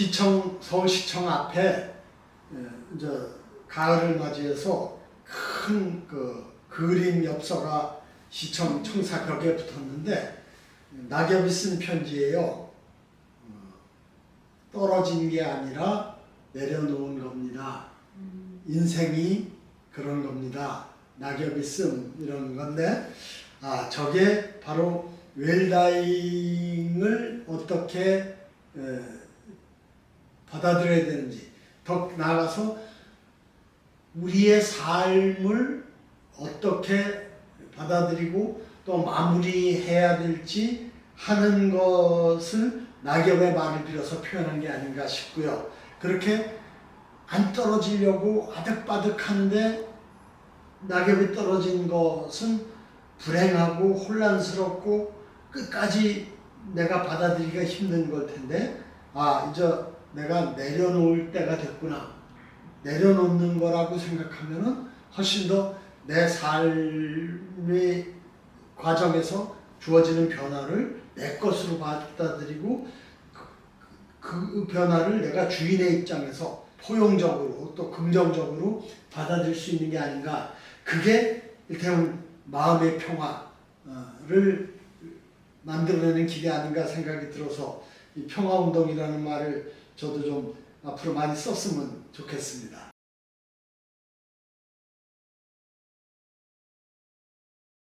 시청 서울시청 앞에 예, 이제 가을을 맞이해서 큰 그 그림 엽서가 시청 청사 벽에 붙었는데 낙엽이 쓴 편지예요. 어, 떨어진 게 아니라 내려놓은 겁니다. 인생이 그런 겁니다. 낙엽이 쓴 이런 건데 아 저게 바로 웰다잉을 어떻게 에, 받아들여야 되는지 더 나아가서 우리의 삶을 어떻게 받아들이고 또 마무리해야 될지 하는 것을 낙엽의 말을 빌어서 표현한 게 아닌가 싶고요. 그렇게 안 떨어지려고 아득바득 하는데 낙엽이 떨어진 것은 불행하고 혼란스럽고 끝까지 내가 받아들이기가 힘든 걸 텐데 아 이제 내가 내려놓을 때가 됐구나. 내려놓는 거라고 생각하면은 훨씬 더 내 삶의 과정에서 주어지는 변화를 내 것으로 받아들이고 그, 그 변화를 내가 주인의 입장에서 포용적으로 또 긍정적으로 받아들일 수 있는 게 아닌가. 그게 일테면 마음의 평화를 만들어내는 길이 아닌가 생각이 들어서 이 평화운동이라는 말을 저도 좀 앞으로 많이 썼으면 좋겠습니다.